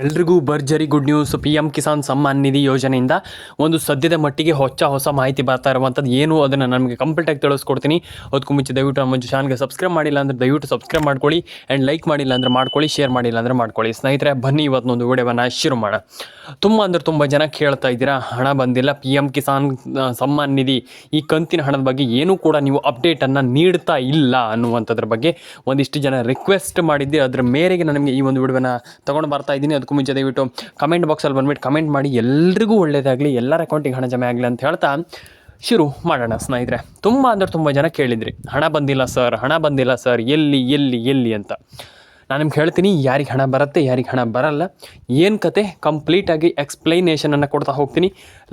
ಎಲ್ರಿಗೂ ಭರ್ಜರಿ good news. P M Kisan Samman Nidhi ಯೋಜನೆಯಿಂದ ಒಂದು ಸದ್ಯದ ಮಟ್ಟಿಗೆ ಹೊಚ್ಚ ಹೊಸ ಮಾಹಿತಿ ಬರ್ತಾ ಇರುವಂಥದ್ದು. ಏನು ಅದನ್ನು ನಮಗೆ ಕಂಪ್ಲೀಟಾಗಿ ತಿಳಿಸ್ಕೊಡ್ತೀನಿ. ಅದಕ್ಕೂ ಮುಂಚೆ ದಯವಿಟ್ಟು ನಮ್ಮ ಚಾನಲ್ಗೆ ಸಬ್ಸ್ಕ್ರೈಬ್ ಮಾಡಿಲ್ಲ ಅಂದರೆ ದಯವಿಟ್ಟು ಸಬ್ಸ್ಕ್ರೈಬ್ ಮಾಡ್ಕೊಳ್ಳಿ ಆ್ಯಂಡ್ ಲೈಕ್ ಮಾಡಿಲ್ಲ ಅಂದರೆ ಮಾಡ್ಕೊಳ್ಳಿ ಶೇರ್ ಮಾಡಿಲ್ಲ ಅಂದರೆ ಮಾಡ್ಕೊಳ್ಳಿ. ಸ್ನೇಹಿತರೆ, ಬನ್ನಿ ಇವತ್ತೊಂದು ವಿಡಿಯೋವನ್ನು ಶುರು ಮಾಡೋಣ. ತುಂಬ ಅಂದರೆ ತುಂಬ ಜನ ಕೇಳ್ತಾ ಇದ್ದೀರಾ, ಹಣ ಬಂದಿಲ್ಲ ಪಿ ಎಂ ಕಿಸಾನ್ ಸಮ್ಮಾನ್ ನಿಧಿ ಈ ಕಂತಿನ ಹಣದ ಬಗ್ಗೆ ಏನೂ ಕೂಡ ನೀವು ಅಪ್ಡೇಟನ್ನು ನೀಡ್ತಾ ಇಲ್ಲ ಅನ್ನುವಂಥದ್ರ ಬಗ್ಗೆ ಒಂದಿಷ್ಟು ಜನ ರಿಕ್ವೆಸ್ಟ್ ಮಾಡಿದ್ದೆ. ಅದರ ಮೇರೆಗೆ ನಾನು ನಿಮಗೆ ಈ ಒಂದು ವಿಡಿಯೋನ ತೊಗೊಂಡು ಬರ್ತಾ ಇದ್ದೀನಿ. ಅದಕ್ಕೂ ಮುಂಚೆ ದಯವಿಟ್ಟು ಕಮೆಂಟ್ ಬಾಕ್ಸಲ್ಲಿ ಬಂದ್ಬಿಟ್ಟು ಕಮೆಂಟ್ ಮಾಡಿ, ಎಲ್ರಿಗೂ ಒಳ್ಳೆಯದಾಗಲಿ ಎಲ್ಲರ ಅಕೌಂಟಿಗೆ ಹಣ ಜಮೆ ಆಗಲಿ ಅಂತ ಹೇಳ್ತಾ ಶುರು ಮಾಡೋಣ ಸ್ನೇಹಿತರೆ. ತುಂಬ ಅಂದರೆ ತುಂಬ ಜನ ಕೇಳಿದ್ರಿ, ಹಣ ಬಂದಿಲ್ಲ ಸರ್ ಹಣ ಬಂದಿಲ್ಲ ಸರ್ ಎಲ್ಲಿ ಎಲ್ಲಿ ಎಲ್ಲಿ ಅಂತ. ನಾನು ನಿಮ್ಗೆ ಹೇಳ್ತೀನಿ, ಯಾರಿಗೆ ಹಣ ಬರುತ್ತೆ, ಯಾರಿಗೆ ಹಣ ಬರಲ್ಲ. ಏನು ಕತೆ? ಕಂಪ್ಲೀಟಾಗಿ ಎಕ್ಸ್ಪ್ಲೈನೇಷನನ್ನು ಕೊಡ್ತಾ ಹೋಗ್ತೀನಿ.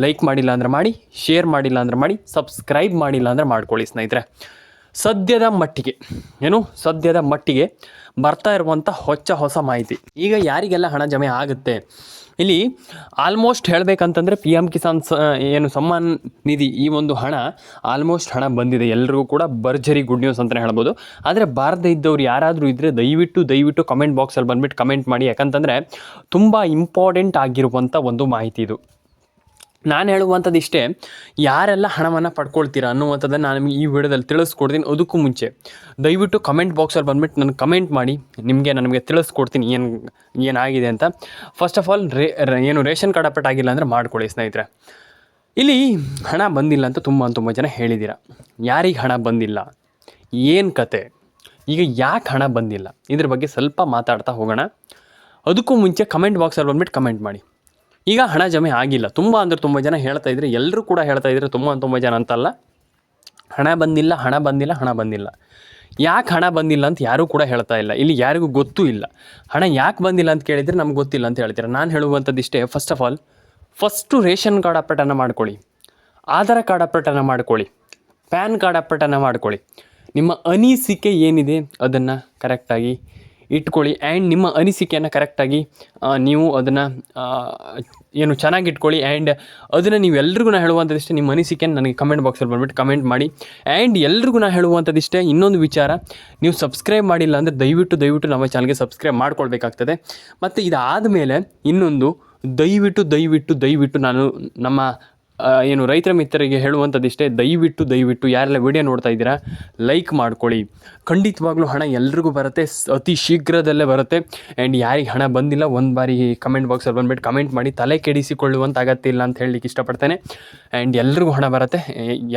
ಲೈಕ್ ಮಾಡಿಲ್ಲ ಅಂದರೆ ಮಾಡಿ ಶೇರ್ ಮಾಡಿಲ್ಲ ಅಂದರೆ ಮಾಡಿ ಸಬ್ಸ್ಕ್ರೈಬ್ ಮಾಡಿಲ್ಲ ಅಂದರೆ ಮಾಡ್ಕೊಳ್ಳಿ ಸ್ನೇಹಿತರೆ. ಸದ್ಯದ ಮಟ್ಟಿಗೆ, ಏನು? ಸದ್ಯದ ಮಟ್ಟಿಗೆ ಬರ್ತಾ ಇರುವಂಥ ಹೊಚ್ಚ ಹೊಸ ಮಾಹಿತಿ. ಈಗ ಯಾರಿಗೆಲ್ಲ ಹಣ ಜಮೆ ಆಗುತ್ತೆ? ಇಲ್ಲಿ ಆಲ್ಮೋಸ್ಟ್ ಹೇಳಬೇಕಂತಂದರೆ ಪಿ ಎಂ ಕಿಸಾನ್ ಸ, ಏನು, ಸಮ್ಮಾನ್ ನಿಧಿ ಈ ಒಂದು ಹಣ ಆಲ್ಮೋಸ್ಟ್ ಹಣ ಬಂದಿದೆ. ಎಲ್ಲರಿಗೂ ಕೂಡ ಭರ್ಜರಿ ಗುಡ್ ನ್ಯೂಸ್ ಅಂತಲೇ ಹೇಳ್ಬೋದು. ಆದರೆ ಬಾರದ ಇದ್ದವ್ರು ಯಾರಾದರೂ ಇದ್ದರೆ ದಯವಿಟ್ಟು ದಯವಿಟ್ಟು ಕಮೆಂಟ್ ಬಾಕ್ಸಲ್ಲಿ ಬಂದುಬಿಟ್ಟು ಕಮೆಂಟ್ ಮಾಡಿ. ಯಾಕಂತಂದರೆ ತುಂಬ ಇಂಪಾರ್ಟೆಂಟ್ ಆಗಿರುವಂಥ ಒಂದು ಮಾಹಿತಿ ಇದು. ನಾನು ಹೇಳುವಂಥದ್ದು ಇಷ್ಟೇ, ಯಾರೆಲ್ಲ ಹಣವನ್ನು ಪಡ್ಕೊಳ್ತೀರಾ ಅನ್ನುವಂಥದ್ದನ್ನು ನಾನು ನಿಮಗೆ ಈ ವಿಡಿಯೋದಲ್ಲಿ ತಿಳಿಸ್ಕೊಡ್ತೀನಿ ಅದಕ್ಕೂ ಮುಂಚೆ. ದಯವಿಟ್ಟು ಕಮೆಂಟ್ ಬಾಕ್ಸಲ್ಲಿ ಬಂದುಬಿಟ್ಟು ನನಗೆ ಕಮೆಂಟ್ ಮಾಡಿ, ನಿಮಗೆ ನನಗೆ ತಿಳಿಸ್ಕೊಡ್ತೀನಿ ಏನು, ಏನಾಗಿದೆ ಅಂತ. ಫಸ್ಟ್ ಆಫ್ ಆಲ್ ರೇ ಏನು ರೇಷನ್ ಕಾರ್ಡ್ ಅಪ್ಡೇಟ್ ಆಗಿಲ್ಲ ಅಂದರೆ ಮಾಡ್ಕೊಳ್ಳಿ ಸ್ನೇಹಿತರೆ. ಇಲ್ಲಿ ಹಣ ಬಂದಿಲ್ಲ ಅಂತ ತುಂಬ ತುಂಬ ಜನ ಹೇಳಿದ್ದೀರ. ಯಾರಿಗೆ ಹಣ ಬಂದಿಲ್ಲ? ಏನು ಕತೆ? ಈಗ ಯಾಕೆ ಹಣ ಬಂದಿಲ್ಲ? ಇದ್ರ ಬಗ್ಗೆ ಸ್ವಲ್ಪ ಮಾತಾಡ್ತಾ ಹೋಗೋಣ. ಅದಕ್ಕೂ ಮುಂಚೆ ಕಮೆಂಟ್ ಬಾಕ್ಸಲ್ಲಿ ಬಂದ್ಬಿಟ್ಟು ಕಮೆಂಟ್ ಮಾಡಿ. ಈಗ ಹಣ ಜಮೆ ಆಗಿಲ್ಲ. ತುಂಬ ಅಂದ್ರೆ ತುಂಬ ಜನ ಹೇಳ್ತಾ ಇದ್ರೆ ಎಲ್ಲರೂ ಕೂಡ ಹೇಳ್ತಾ ಇದ್ರೆ ತುಂಬ ತುಂಬ ಜನ ಅಂತಲ್ಲ. ಹಣ ಬಂದಿಲ್ಲ ಹಣ ಬಂದಿಲ್ಲ ಹಣ ಬಂದಿಲ್ಲ. ಯಾಕೆ ಹಣ ಬಂದಿಲ್ಲ ಅಂತ ಯಾರೂ ಕೂಡ ಹೇಳ್ತಾ ಇಲ್ಲ. ಇಲ್ಲಿ ಯಾರಿಗೂ ಗೊತ್ತೂ ಇಲ್ಲ. ಹಣ ಯಾಕೆ ಬಂದಿಲ್ಲ ಅಂತ ಕೇಳಿದರೆ ನಮ್ಗೆ ಗೊತ್ತಿಲ್ಲ ಅಂತ ಹೇಳ್ತೀರಾ. ನಾನು ಹೇಳುವಂಥದ್ದು ಇಷ್ಟೇ. First of all first ration card ಅಪ್ಡೇಟನ್ನು ಮಾಡ್ಕೊಳ್ಳಿ. ಆಧಾರ್ ಕಾರ್ಡ್ ಅಪ್ಡೇಟನ್ನು ಮಾಡ್ಕೊಳ್ಳಿ. ಪ್ಯಾನ್ ಕಾರ್ಡ್ ಅಪ್ಡೇಟನ್ನು ಮಾಡ್ಕೊಳ್ಳಿ. ನಿಮ್ಮ ಅನಿಸಿಕೆ ಏನಿದೆ ಅದನ್ನು ಕರೆಕ್ಟಾಗಿ ಇಟ್ಕೊಳ್ಳಿ. ಆ್ಯಂಡ್ ನಿಮ್ಮ ಅನಿಸಿಕೆಯನ್ನು ಕರೆಕ್ಟಾಗಿ ನೀವು ಅದನ್ನು ಏನು ಚೆನ್ನಾಗಿ ಇಟ್ಕೊಳ್ಳಿ. ಆ್ಯಂಡ್ ಅದನ್ನು ನೀವು ಎಲ್ರಿಗೂ ನಾ ಹೇಳುವಂಥದ್ದಿಷ್ಟೇ, ನಿಮ್ಮ ಅನಿಸಿಕೆ ನನಗೆ ಕಮೆಂಟ್ ಬಾಕ್ಸಲ್ಲಿ ಬಂದ್ಬಿಟ್ಟು ಕಮೆಂಟ್ ಮಾಡಿ. ಆ್ಯಂಡ್ ಎಲ್ರಿಗೂ ನಾ ಹೇಳುವಂಥದ್ದಿಷ್ಟೇ, ಇನ್ನೊಂದು ವಿಚಾರ, ನೀವು ಸಬ್ಸ್ಕ್ರೈಬ್ ಮಾಡಿಲ್ಲ ಅಂದರೆ ದಯವಿಟ್ಟು ದಯವಿಟ್ಟು ನಮ್ಮ ಚಾನಲ್ಗೆ ಸಬ್ಸ್ಕ್ರೈಬ್ ಮಾಡ್ಕೊಳ್ಬೇಕಾಗ್ತದೆ. ಮತ್ತು ಇದಾದ ಮೇಲೆ ಇನ್ನೊಂದು, ದಯವಿಟ್ಟು ದಯವಿಟ್ಟು ದಯವಿಟ್ಟು ನಾನು ನಮ್ಮ ಏನು ರೈತರ ಮಿತ್ರರಿಗೆ ಹೇಳುವಂಥದ್ದಿಷ್ಟೇ ದಯವಿಟ್ಟು ದಯವಿಟ್ಟು ಯಾರೆಲ್ಲ ವಿಡಿಯೋ ನೋಡ್ತಾ ಇದ್ದೀರಾ ಲೈಕ್ ಮಾಡ್ಕೊಳ್ಳಿ. ಖಂಡಿತವಾಗ್ಲೂ ಹಣ ಎಲ್ರಿಗೂ ಬರುತ್ತೆ ಅತಿ ಶೀಘ್ರದಲ್ಲೇ ಬರುತ್ತೆ. ಆ್ಯಂಡ್ ಯಾರಿಗೆ ಹಣ ಬಂದಿಲ್ಲ, ಒಂದು ಬಾರಿ ಕಮೆಂಟ್ ಬಾಕ್ಸಲ್ಲಿ ಬಂದ್ಬಿಟ್ಟು ಕಮೆಂಟ್ ಮಾಡಿ, ತಲೆ ಕೆಡಿಸಿಕೊಳ್ಳುವಂಥ ಅಗತ್ಯ ಇಲ್ಲ ಅಂತ ಹೇಳಲಿಕ್ಕೆ ಇಷ್ಟಪಡ್ತೇನೆ. ಆ್ಯಂಡ್ ಎಲ್ರಿಗೂ ಹಣ ಬರುತ್ತೆ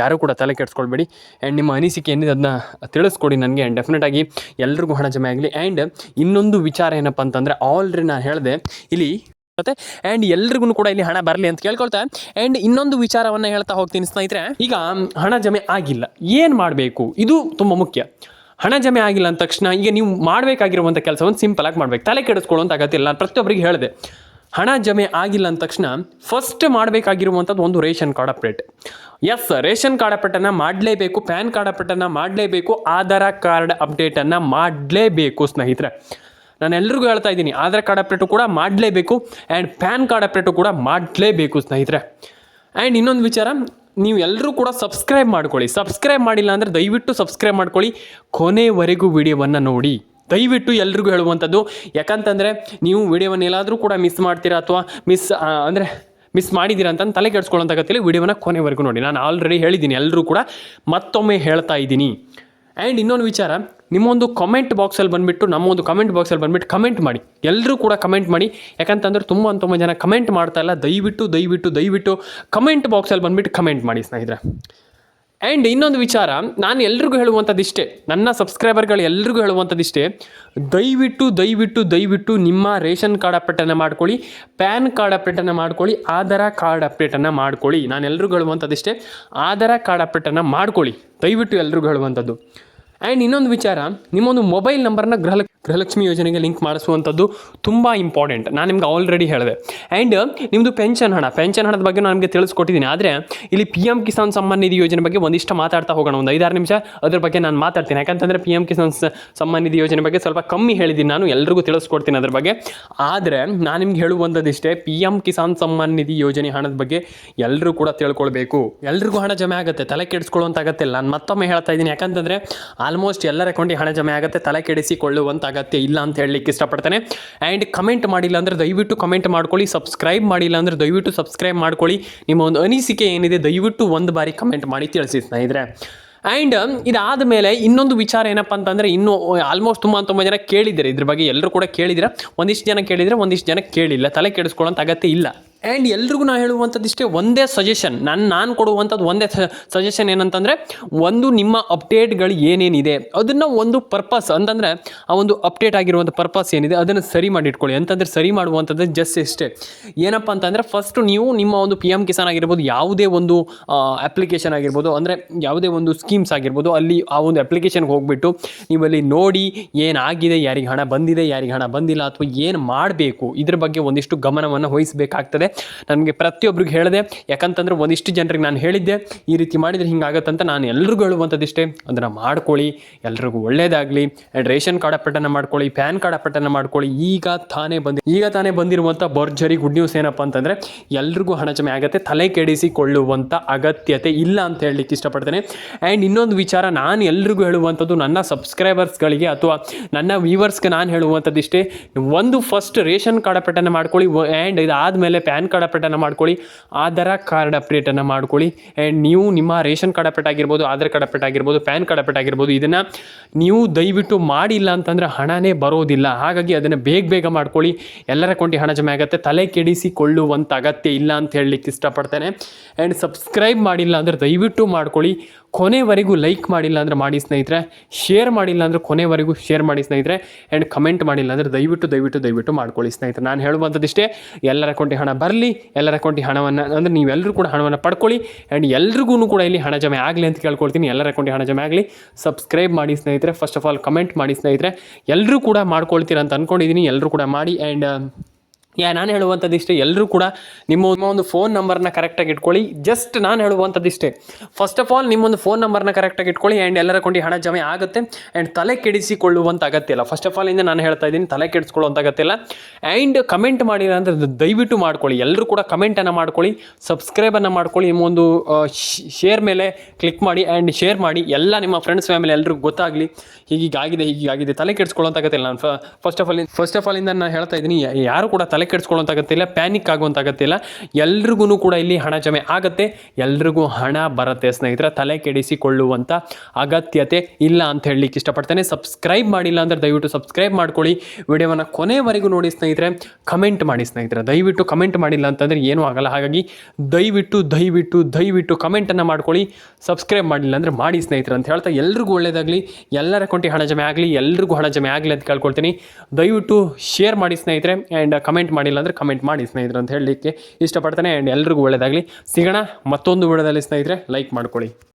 ಯಾರೂ ಕೂಡ ತಲೆ ಕೆಡಿಸ್ಕೊಳ್ಬೇಡಿ. ಆ್ಯಂಡ್ ನಿಮ್ಮ ಅನಿಸಿಕೆ ಏನಿದೆ ಅದನ್ನ ತಿಳಿಸ್ಕೊಡಿ ನನಗೆ. ಆ್ಯಂಡ್ ಡೆಫಿನೆಟಾಗಿ ಎಲ್ರಿಗೂ ಹಣ ಜಮೆ ಆಗಲಿ. ಆ್ಯಂಡ್ ಇನ್ನೊಂದು ವಿಚಾರ ಏನಪ್ಪ ಅಂತಂದರೆ ಆಲ್ರೆಡಿ ನಾನು ಹೇಳಿದೆ, ಇಲ್ಲಿ ಮತ್ತೆ ಆ್ಯಂಡ್ ಎಲ್ರಿಗೂ ಕೂಡ ಇಲ್ಲಿ ಹಣ ಬರಲಿ ಅಂತ ಕೇಳ್ಕೊಳ್ತಾ. ಆ್ಯಂಡ್ ಇನ್ನೊಂದು ವಿಚಾರವನ್ನು ಹೇಳ್ತಾ ಹೋಗ್ತೀನಿ ಸ್ನೇಹಿತರೆ. ಈಗ ಹಣ ಜಮೆ ಆಗಿಲ್ಲ. ಏನು ಮಾಡಬೇಕು? ಇದು ತುಂಬ ಮುಖ್ಯ. ಹಣ ಜಮೆ ಆಗಿಲ್ಲ ಅಂದ ತಕ್ಷಣ ಈಗ ನೀವು ಮಾಡಬೇಕಾಗಿರುವಂಥ ಕೆಲಸವನ್ನು ಸಿಂಪಲ್ ಆಗಿ ಮಾಡ್ಬೇಕು. ತಲೆ ಕೆಡಿಸ್ಕೊಳ್ಳುವಂಥ ಅಗತ್ಯ ಇಲ್ಲ. ಪ್ರತಿಯೊಬ್ಬರಿಗೆ ಹೇಳಿದೆ. ಹಣ ಜಮೆ ಆಗಿಲ್ಲ ಅಂದ ತಕ್ಷಣ ಫಸ್ಟ್ ಮಾಡಬೇಕಾಗಿರುವಂಥದ್ದು ಒಂದು ration card update yes ration card ಅಪ್ಡೇಟನ್ನು ಮಾಡಲೇಬೇಕು. ಪ್ಯಾನ್ ಕಾರ್ಡ್ ಅಪ್ಡೇಟನ್ನು ಮಾಡಲೇಬೇಕು. ಆಧಾರ್ ಕಾರ್ಡ್ ಅಪ್ಡೇಟನ್ನು ಮಾಡಲೇಬೇಕು ಸ್ನೇಹಿತರೆ. ನಾನು ಎಲ್ರಿಗೂ ಹೇಳ್ತಾ ಇದ್ದೀನಿ, ಆಧಾರ್ ಕಾರ್ಡ್ ಅಪ್ಡೇಟು ಕೂಡ ಮಾಡಲೇಬೇಕು ಆ್ಯಂಡ್ ಪ್ಯಾನ್ ಕಾರ್ಡ್ ಅಪ್ಡೇಟು ಕೂಡ ಮಾಡಲೇಬೇಕು ಸ್ನೇಹಿತರೆ. ಆ್ಯಂಡ್ ಇನ್ನೊಂದು ವಿಚಾರ, ನೀವು ಎಲ್ಲರೂ ಕೂಡ ಸಬ್ಸ್ಕ್ರೈಬ್ ಮಾಡ್ಕೊಳ್ಳಿ. ಸಬ್ಸ್ಕ್ರೈಬ್ ಮಾಡಿಲ್ಲ ಅಂದರೆ ದಯವಿಟ್ಟು ಸಬ್ಸ್ಕ್ರೈಬ್ ಮಾಡ್ಕೊಳ್ಳಿ. ಕೊನೆವರೆಗೂ ವಿಡಿಯೋವನ್ನು ನೋಡಿ. ದಯವಿಟ್ಟು ಎಲ್ರಿಗೂ ಹೇಳುವಂಥದ್ದು, ಯಾಕಂತಂದರೆ ನೀವು ವಿಡಿಯೋವನ್ನು ಎಲ್ಲಾದರೂ ಕೂಡ ಮಿಸ್ ಮಾಡ್ತೀರಾ ಅಥವಾ ಮಿಸ್ ಅಂದರೆ ಮಿಸ್ ಮಾಡಿದ್ದೀರಾ ಅಂತ ತಲೆ ಕೆಡಿಸ್ಕೊಳ್ಳೋಂಥ ಗತಿಯಲ್ಲಿ ವಿಡಿಯೋನ ಕೊನೆವರೆಗೂ ನೋಡಿ. ನಾನು ಆಲ್ರೆಡಿ ಹೇಳಿದ್ದೀನಿ ಎಲ್ಲರೂ ಕೂಡ ಮತ್ತೊಮ್ಮೆ ಹೇಳ್ತಾ ಇದ್ದೀನಿ. ಆ್ಯಂಡ್ ಇನ್ನೊಂದು ವಿಚಾರ, ನಿಮ್ಮೊಂದು ಕಮೆಂಟ್ ಬಾಕ್ಸಲ್ಲಿ ಬಂದುಬಿಟ್ಟು ನಮ್ಮ ಒಂದು ಕಮೆಂಟ್ ಬಾಕ್ಸಲ್ಲಿ ಬಂದುಬಿಟ್ಟು ಕಮೆಂಟ್ ಮಾಡಿ. ಎಲ್ಲರೂ ಕೂಡ ಕಮೆಂಟ್ ಮಾಡಿ. ಯಾಕಂತಂದ್ರೆ ತುಂಬ ತುಂಬ ಜನ ಕಮೆಂಟ್ ಮಾಡ್ತಾ ಇಲ್ಲ. ದಯವಿಟ್ಟು ದಯವಿಟ್ಟು ದಯವಿಟ್ಟು ಕಮೆಂಟ್ ಬಾಕ್ಸಲ್ಲಿ ಬಂದುಬಿಟ್ಟು ಕಮೆಂಟ್ ಮಾಡಿ ಸ್ನೇಹಿತರೆ. ಆ್ಯಂಡ್ ಇನ್ನೊಂದು ವಿಚಾರ, ನಾನು ಎಲ್ರಿಗೂ ಹೇಳುವಂಥದ್ದಿಷ್ಟೇ, ನನ್ನ ಸಬ್ಸ್ಕ್ರೈಬರ್ಗಳು ಎಲ್ರಿಗೂ ಹೇಳುವಂಥದ್ದಿಷ್ಟೇ, ದಯವಿಟ್ಟು ದಯವಿಟ್ಟು ದಯವಿಟ್ಟು ನಿಮ್ಮ ರೇಷನ್ ಕಾರ್ಡ್ ಅಪ್ಡೇಟನ್ನು ಮಾಡ್ಕೊಳ್ಳಿ, ಪ್ಯಾನ್ ಕಾರ್ಡ್ ಅಪ್ಡೇಟನ್ನು ಮಾಡ್ಕೊಳ್ಳಿ, ಆಧಾರ ಕಾರ್ಡ್ ಅಪ್ಡೇಟನ್ನು ಮಾಡ್ಕೊಳ್ಳಿ. ನಾನು ಎಲ್ರಿಗೂ ಹೇಳುವಂಥದ್ದಿಷ್ಟೇ, ಆಧಾರ ಕಾರ್ಡ್ ಅಪ್ಡೇಟನ್ನು ಮಾಡ್ಕೊಳ್ಳಿ. ದಯವಿಟ್ಟು ಎಲ್ರಿಗೂ ಹೇಳುವಂಥದ್ದು. ಆ್ಯಂಡ್ ಇನ್ನೊಂದು ವಿಚಾರ, ನಿಮ್ಮೊಂದು ಮೊಬೈಲ್ ನಂಬರ್ನ ಗೃಹ ಗೃಹಲಕ್ಷ್ಮಿ ಯೋಜನೆಗೆ ಲಿಂಕ್ ಮಾಡಿಸುವಂಥದ್ದು ತುಂಬ ಇಂಪಾರ್ಟೆಂಟ್ ನಾನು ನಿಮ್ಗೆ ಆಲ್ರೆಡಿ ಹೇಳಿದೆ. ಆ್ಯಂಡ್ ನಿಮ್ಮದು ಪೆನ್ಷನ್ ಹಣ ಪೆನ್ಷನ್ ಹಣದ ಬಗ್ಗೆ ನಾನು ನಿಮಗೆ ತಿಳಿಸ್ಕೊಟ್ಟಿದ್ದೀನಿ ಆದರೆ, ಇಲ್ಲಿ ಪಿ ಎಂ ಕಿಸಾನ್ ಸಮ್ಮಾನ್ ನಿಧಿ ಯೋಜನೆ ಬಗ್ಗೆ ಒಂದಿಷ್ಟು ಮಾತಾಡ್ತಾ ಹೋಗೋಣ. ಒಂದು ಐದಾರು ನಿಮಿಷ ಅದ್ರ ಬಗ್ಗೆ ನಾನು ಮಾತಾಡ್ತೀನಿ. ಯಾಕಂತಂದರೆ ಪಿ ಎಂ ಕಿಸಾನ್ ಸಮ್ಮಾನ್ ನಿಧಿ ಯೋಜನೆ ಬಗ್ಗೆ ಸ್ವಲ್ಪ ಕಮ್ಮಿ ಹೇಳಿದ್ದೀನಿ ನಾನು ಎಲ್ರಿಗೂ ತಿಳಿಸ್ಕೊಡ್ತೀನಿ ಅದ್ರ ಬಗ್ಗೆ. ಆದರೆ, ನಾನು ನಿಮ್ಗೆ ಹೇಳುವಂಥದ್ದಿಷ್ಟೇ ಪಿ ಎಂ ಕಿಸಾನ್ ಸಮ್ಮಾನ್ ನಿಧಿ ಯೋಜನೆ ಹಣದ ಬಗ್ಗೆ ಎಲ್ಲರೂ ಕೂಡ ತಿಳ್ಕೊಳ್ಬೇಕು. ಎಲ್ರಿಗೂ ಹಣ ಜಮೆ ಆಗುತ್ತೆ, ತಲೆ ಕೆಡಿಸ್ಕೊಳ್ಳುವಂಥ ಇಲ್ಲ ನಾನು ಮತ್ತೊಮ್ಮೆ ಹೇಳ್ತಾ ಇದ್ದೀನಿ. ಯಾಕಂತಂದರೆ ಆಲ್ಮೋಸ್ಟ್ ಎಲ್ಲರ ಅಕೌಂಟಿಗೆ ಹಣ ಜಮೆ ಆಗುತ್ತೆ, ತಲೆ ಕೆಡಿಸಿಕೊಳ್ಳುವಂಥ ಅಗತ್ಯ ಇಲ್ಲ ಅಂತ ಹೇಳಲಿಕ್ಕೆ ಇಷ್ಟಪಡ್ತೇನೆ. ಆ್ಯಂಡ್ ಕಮೆಂಟ್ ಮಾಡಿಲ್ಲ ಅಂದರೆ ದಯವಿಟ್ಟು ಕಮೆಂಟ್ ಮಾಡ್ಕೊಳ್ಳಿ ಸಬ್ಸ್ಕ್ರೈಬ್ ಮಾಡಿಲ್ಲ ಅಂದರೆ ದಯವಿಟ್ಟು ಸಬ್ಸ್ಕ್ರೈಬ್ ಮಾಡ್ಕೊಳ್ಳಿ. ನಿಮ್ಮ ಒಂದು ಅನಿಸಿಕೆ ಏನಿದೆ ದಯವಿಟ್ಟು ಒಂದು ಬಾರಿ ಕಮೆಂಟ್ ಮಾಡಿ ತಿಳಿಸಿ ಸ್ನೇಹಿತರೆ. ಆ್ಯಂಡ್ ಇದಾದ ಮೇಲೆ ಇನ್ನೊಂದು ವಿಚಾರ ಏನಪ್ಪ ಅಂತಂದರೆ ಇನ್ನೂ ಆಲ್ಮೋಸ್ಟ್ ತುಂಬ ತುಂಬ ಜನ ಕೇಳಿದ್ದಾರೆ. ಇದ್ರ ಬಗ್ಗೆ ಎಲ್ಲರೂ ಕೂಡ ಕೇಳಿದ್ದೀರ? ಒಂದಿಷ್ಟು ಜನ ಕೇಳಿದರೆ ಒಂದಿಷ್ಟು ಜನ ಕೇಳಿಲ್ಲ, ತಲೆ ಕೆಡಿಸ್ಕೊಳ್ಳೋಂಥ ಅಗತ್ಯ ಇಲ್ಲ. ಆ್ಯಂಡ್ ಎಲ್ರಿಗೂ ನಾನು ಹೇಳುವಂಥದ್ದು ಇಷ್ಟೇ, ಒಂದೇ ಸಜೆಷನ್ ನಾನು ನಾನು ಕೊಡುವಂಥದ್ದು ಒಂದೇ ಸಜೆಷನ್ ಏನಂತಂದರೆ, ಒಂದು ನಿಮ್ಮ ಅಪ್ಡೇಟ್ಗಳು ಏನೇನಿದೆ, ಅದನ್ನು ಒಂದು ಪರ್ಪಸ್ ಅಂತಂದರೆ, ಆ ಒಂದು ಅಪ್ಡೇಟ್ ಆಗಿರುವಂಥ ಪರ್ಪಸ್ ಏನಿದೆ, ಅದನ್ನು ಸರಿ ಮಾಡಿ ಇಟ್ಕೊಳ್ಳಿ ಅಂತಂದರೆ ಸರಿ ಮಾಡುವಂಥದ್ದು ಜಸ್ಟ್ ಇಷ್ಟೇ. ಏನಪ್ಪ ಅಂತಂದರೆ ಫಸ್ಟ್ ನೀವು ನಿಮ್ಮ ಒಂದು ಪಿ ಎಂ ಕಿಸಾನ್ ಆಗಿರ್ಬೋದು, ಯಾವುದೇ ಒಂದು ಅಪ್ಲಿಕೇಶನ್ ಆಗಿರ್ಬೋದು, ಅಂದರೆ ಯಾವುದೇ ಒಂದು ಸ್ಕೀಮ್ಸ್ ಆಗಿರ್ಬೋದು, ಅಲ್ಲಿ ಆ ಒಂದು ಅಪ್ಲಿಕೇಶನ್ಗೆ ಹೋಗ್ಬಿಟ್ಟು ನೀವು ಅಲ್ಲಿ ನೋಡಿ ಏನಾಗಿದೆ, ಯಾರಿಗೆ ಹಣ ಬಂದಿದೆ, ಯಾರಿಗೆ ಹಣ ಬಂದಿಲ್ಲ, ಅಥವಾ ಏನು ಮಾಡಬೇಕು, ಇದ್ರ ಬಗ್ಗೆ ಒಂದಿಷ್ಟು ಗಮನವನ್ನು ವಹಿಸಬೇಕಾಗ್ತದೆ. ನನಗೆ ಪ್ರತಿಯೊಬ್ಬರಿಗೆ ಹೇಳಿದೆ, ಯಾಕಂತಂದ್ರೆ ಒಂದಿಷ್ಟು ಜನರಿಗೆ ನಾನು ಹೇಳಿದ್ದೆ, ಈ ರೀತಿ ಮಾಡಿದರೆ ಹಿಂಗಾಗತ್ತಂತ ನಾನು ಎಲ್ರಿಗೂ ಹೇಳುವಂಥದ್ದಿಷ್ಟೇ. ಅದನ್ನು ಮಾಡ್ಕೊಳ್ಳಿ, ಎಲ್ರಿಗೂ ಒಳ್ಳೇದಾಗಲಿ. ಆ್ಯಂಡ್ ರೇಷನ್ ಕಾರ್ಡ್ ಅಪ್ಪಟನ್ನು ಮಾಡ್ಕೊಳ್ಳಿ, ಪ್ಯಾನ್ ಕಾರ್ಡ್ ಅಪ್ಪಟನ್ನು ಮಾಡ್ಕೊಳ್ಳಿ. ಈಗ ತಾನೇ ಬಂದಿ, ಈಗ ತಾನೇ ಬಂದಿರುವಂಥ ಬರ್ಜರಿ ಗುಡ್ ನ್ಯೂಸ್ ಏನಪ್ಪ ಅಂತಂದರೆ, ಎಲ್ರಿಗೂ ಹಣ ಜಮೆ ಆಗುತ್ತೆ, ತಲೆ ಕೆಡಿಸಿಕೊಳ್ಳುವಂಥ ಅಗತ್ಯತೆ ಇಲ್ಲ ಅಂತ ಹೇಳಲಿಕ್ಕೆ ಇಷ್ಟಪಡ್ತೇನೆ. ಆ್ಯಂಡ್ ಇನ್ನೊಂದು ವಿಚಾರ, ನಾನು ಎಲ್ರಿಗೂ ಹೇಳುವಂಥದ್ದು ನನ್ನ ಸಬ್ಸ್ಕ್ರೈಬರ್ಸ್ಗಳಿಗೆ ಅಥವಾ ನನ್ನ ವ್ಯೂವರ್ಸ್ಗೆ ನಾನು ಹೇಳುವಂಥದ್ದಿಷ್ಟೇ. ಒಂದು ಫಸ್ಟ್ ರೇಷನ್ ಕಾರ್ಡ್ ಅಪ್ಡೇಟನ್ನು ಮಾಡ್ಕೊಳ್ಳಿ ಆ್ಯಂಡ್ ಇದಾದಮೇಲೆ ಪ್ಯಾನ್ ಕಾರ್ಡ್ ಅಪ್ಡೇಟನ್ನು ಮಾಡ್ಕೊಳ್ಳಿ, ಆಧಾರ್ ಕಾರ್ಡ್ ಅಪ್ಡೇಟನ್ನು ಮಾಡ್ಕೊಳ್ಳಿ. ಆ್ಯಂಡ್ ನೀವು ನಿಮ್ಮ ರೇಷನ್ ಕಾರ್ಡ್ ಅಪ್ಡೇಟ್ ಆಗಿರ್ಬೋದು, ಆಧಾರ್ ಕಾರ್ಡ್ ಅಪ್ಡೇಟ್ ಆಗಿರ್ಬೋದು ಪ್ಯಾನ್ ಕಾರ್ಡ್ ಅಪ್ಡೇಟ್ ಆಗಿರ್ಬೋದು, ಇದನ್ನು ನೀವು ದಯವಿಟ್ಟು ಮಾಡಿಲ್ಲ ಅಂತಂದರೆ ಹಣನೇ ಬರೋದಿಲ್ಲ. ಹಾಗಾಗಿ ಅದನ್ನು ಬೇಗ ಬೇಗ ಮಾಡ್ಕೊಳ್ಳಿ. ಎಲ್ಲರ ಕೊಂಡಿ ಹಣ ಜಮೆ ಆಗುತ್ತೆ. ತಲೆ ಕೆಡಿಸಿಕೊಳ್ಳುವಂಥ ಅಗತ್ಯ ಇಲ್ಲ ಅಂತ ಹೇಳಲಿಕ್ಕೆ ಇಷ್ಟಪಡ್ತೇನೆ. ಆ್ಯಂಡ್ ಸಬ್ಸ್ಕ್ರೈಬ್ ಮಾಡಿಲ್ಲ ಅಂದರೆ ದಯವಿಟ್ಟು ಮಾಡ್ಕೊಳ್ಳಿ. ಕೊನೆವರೆಗೂ ಲೈಕ್ ಮಾಡಿಲ್ಲ ಅಂದರೆ ಮಾಡಿ ಸ್ನೇಹಿತರೆ ಶೇರ್ ಮಾಡಿಲ್ಲ ಅಂದರೆ ಕೊನೆವರೆಗೂ ಶೇರ್ ಮಾಡಿ ಸ್ನೇಹಿತರೆ ಆ್ಯಂಡ್ ಕಮೆಂಟ್ ಮಾಡಿಲ್ಲ ಅಂದರೆ ದಯವಿಟ್ಟು ದಯವಿಟ್ಟು ದಯವಿಟ್ಟು ಮಾಡ್ಕೊಳ್ಳಿ ಸ್ನೇಹಿತರೆ. ನಾನು ಹೇಳುವಂಥದ್ದಿಷ್ಟೇ, ಎಲ್ಲರ ಅಕೌಂಟಿಗೆ ಹಣ ಬರಲಿ, ಎಲ್ಲರ ಅಕೌಂಟಿಗೆ ಹಣವನ್ನು ಅಂದರೆ ನೀವೆಲ್ಲರೂ ಕೂಡ ಹಣವನ್ನು ಪಡ್ಕೊಳ್ಳಿ ಆ್ಯಂಡ್ ಎಲ್ರಿಗೂ ಕೂಡ ಇಲ್ಲಿ ಹಣ ಜಮೆ ಆಗಲಿ ಅಂತ ಕೇಳ್ಕೊಳ್ತೀನಿ. ಎಲ್ಲರ ಅಕೌಂಟಿಗೆ ಹಣ ಜಮೆ ಆಗಲಿ ಸಬ್ಸ್ಕ್ರೈಬ್ ಮಾಡಿ ಸ್ನೇಹಿತರೆ. ಫಸ್ಟ್ ಆಫ್ ಆಲ್ ಕಮೆಂಟ್ ಮಾಡಿ ಸ್ನೇಹಿತರೆ. ಎಲ್ಲರೂ ಕೂಡ ಮಾಡ್ಕೊಳ್ತೀರ ಅಂತ ಅಂದ್ಕೊಂಡಿದ್ದೀನಿ ಎಲ್ಲರೂ ಕೂಡ ಮಾಡಿ ಆ್ಯಂಡ್ ಯಾ, ನಾನು ಹೇಳುವಂಥದ್ದಿಷ್ಟೇ. ಎಲ್ಲರೂ ಕೂಡ ನಿಮ್ಮ ಒಂದು ಫೋನ್ ನಂಬರ್ನ ಕರೆಕ್ಟಾಗಿ ಇಟ್ಕೊಳ್ಳಿ. ಜಸ್ಟ್ ನಾನು ಹೇಳುವಂಥದ್ದಿಷ್ಟೇ. ಫಸ್ಟ್ ಆಫ್ ಆಲ್ ನಿಮ್ಮೊಂದು ಫೋನ್ ನಂಬರ್ನ ಕರೆಕ್ಟಾಗಿ ಇಟ್ಕೊಳ್ಳಿ ಆ್ಯಂಡ್ ಎಲ್ಲರ ಕೊಂಡು ಹಣ ಜಮೆ ಆಗುತ್ತೆ ಆ್ಯಂಡ್ ತಲೆ ಕೆಡಿಸಿಕೊಳ್ಳುವಂಥ ಅಗತ್ಯ ಇಲ್ಲ. ಫಸ್ಟ್ ಆಫ್ ಆಲ್ ಇಂದ ನಾನು ಹೇಳ್ತಾ ಇದ್ದೀನಿ, ತಲೆ ಕೆಡಿಸ್ಕೊಳ್ಳುವಂಥ ಅಗತ್ಯ ಇಲ್ಲ. ಆ್ಯಂಡ್ ಕಮೆಂಟ್ ಮಾಡಿಲ್ಲ ಅಂದರೆ ದಯವಿಟ್ಟು ಮಾಡ್ಕೊಳ್ಳಿ. ಎಲ್ಲರೂ ಕೂಡ ಕಮೆಂಟನ್ನು ಮಾಡ್ಕೊಳ್ಳಿ ಸಬ್ಸ್ಕ್ರೈಬನ್ನು ಮಾಡ್ಕೊಳ್ಳಿ ನಿಮ್ಮೊಂದು ಶೇರ್ ಮೇಲೆ ಕ್ಲಿಕ್ ಮಾಡಿ ಆ್ಯಂಡ್ ಶೇರ್ ಮಾಡಿ. ಎಲ್ಲ ನಿಮ್ಮ ಫ್ರೆಂಡ್ಸ್ ಫ್ಯಾಮಿಲಿ ಎಲ್ಲರಿಗೂ ಗೊತ್ತಾಗಲಿ. ಹೀಗೀಗಾಗಿದೆ ಹೀಗಾಗಿದೆ ತಲೆ ಕೆಡಿಸ್ಕೊಳ್ಳೋಂಥ ಅಗತ್ಯ ಇಲ್ಲ. ನಾನು first of all first of all ಇಂದ ನಾನು ಹೇಳ್ತಾ ಇದ್ದೀನಿ ಯಾರು ಕೂಡ ತಲೆ ಕೆಡಿಸ್ಕೊಳ್ಳೋಂಥ ಅಗತ್ಯ ಇಲ್ಲ ಪ್ಯಾನಿಕ್ ಆಗುವಂತಾಗತ್ತಿಲ್ಲ ಎಲ್ರಿಗೂ ಕೂಡ ಇಲ್ಲಿ ಹಣ ಜಮೆ ಆಗುತ್ತೆ. ಎಲ್ರಿಗೂ ಹಣ ಬರುತ್ತೆ ಸ್ನೇಹಿತರೆ, ತಲೆ ಕೆಡಿಸಿಕೊಳ್ಳುವಂಥ ಅಗತ್ಯತೆ ಇಲ್ಲ ಅಂತ ಹೇಳಲಿಕ್ಕೆ ಇಷ್ಟಪಡ್ತೇನೆ. ಸಬ್ಸ್ಕ್ರೈಬ್ ಮಾಡಿಲ್ಲ ಅಂದರೆ ದಯವಿಟ್ಟು ಸಬ್ಸ್ಕ್ರೈಬ್ ಮಾಡ್ಕೊಳ್ಳಿ. ವಿಡಿಯೋವನ್ನು ಕೊನೆವರೆಗೂ ನೋಡಿ ಸ್ನೇಹಿತರೆ ಕಮೆಂಟ್ ಮಾಡಿ ಸ್ನೇಹಿತರೆ. ದಯವಿಟ್ಟು ಕಮೆಂಟ್ ಮಾಡಿಲ್ಲ ಅಂತಂದರೆ ಏನೂ ಆಗಲ್ಲ. ಹಾಗಾಗಿ ದಯವಿಟ್ಟು ದಯವಿಟ್ಟು ದಯವಿಟ್ಟು ಕಮೆಂಟನ್ನು ಮಾಡ್ಕೊಳ್ಳಿ. ಸಬ್ಸ್ಕ್ರೈಬ್ ಮಾಡಿಲ್ಲ ಅಂದರೆ ಮಾಡಿ ಸ್ನೇಹಿತರೆ ಅಂತ ಹೇಳ್ತಾ ಎಲ್ರಿಗೂ ಒಳ್ಳೆಯದಾಗಲಿ ಎಲ್ಲರ ಕೊಂಟಿ ಹಣ ಜಮೆ ಆಗಲಿ, ಎಲ್ರಿಗೂ ಹಣ ಜಮೆ ಆಗಲಿ ಅಂತ ಕೇಳ್ಕೊಳ್ತೀನಿ. ದಯವಿಟ್ಟು ಶೇರ್ ಮಾಡಿ ಸ್ನೇಹಿತರೆ ಆ್ಯಂಡ್ ಕಮೆಂಟ್ ಮಾಡಿಲ್ಲ ಅಂದರೆ ಕಮೆಂಟ್ ಮಾಡಿ ಸ್ನೇಹಿತರೆ ಅಂತ ಹೇಳಲಿಕ್ಕೆ ಇಷ್ಟಪಡ್ತಾನೆ. ಆ್ಯಂಡ್ ಎಲ್ರಿಗೂ ಒಳ್ಳೆಯದಾಗಲಿ ಸಿಗೋಣ ಮತ್ತೊಂದು ವಿಡಿಯೋದಲ್ಲಿ ಸ್ನೇಹಿತರೆ. ಲೈಕ್ ಮಾಡ್ಕೊಳ್ಳಿ.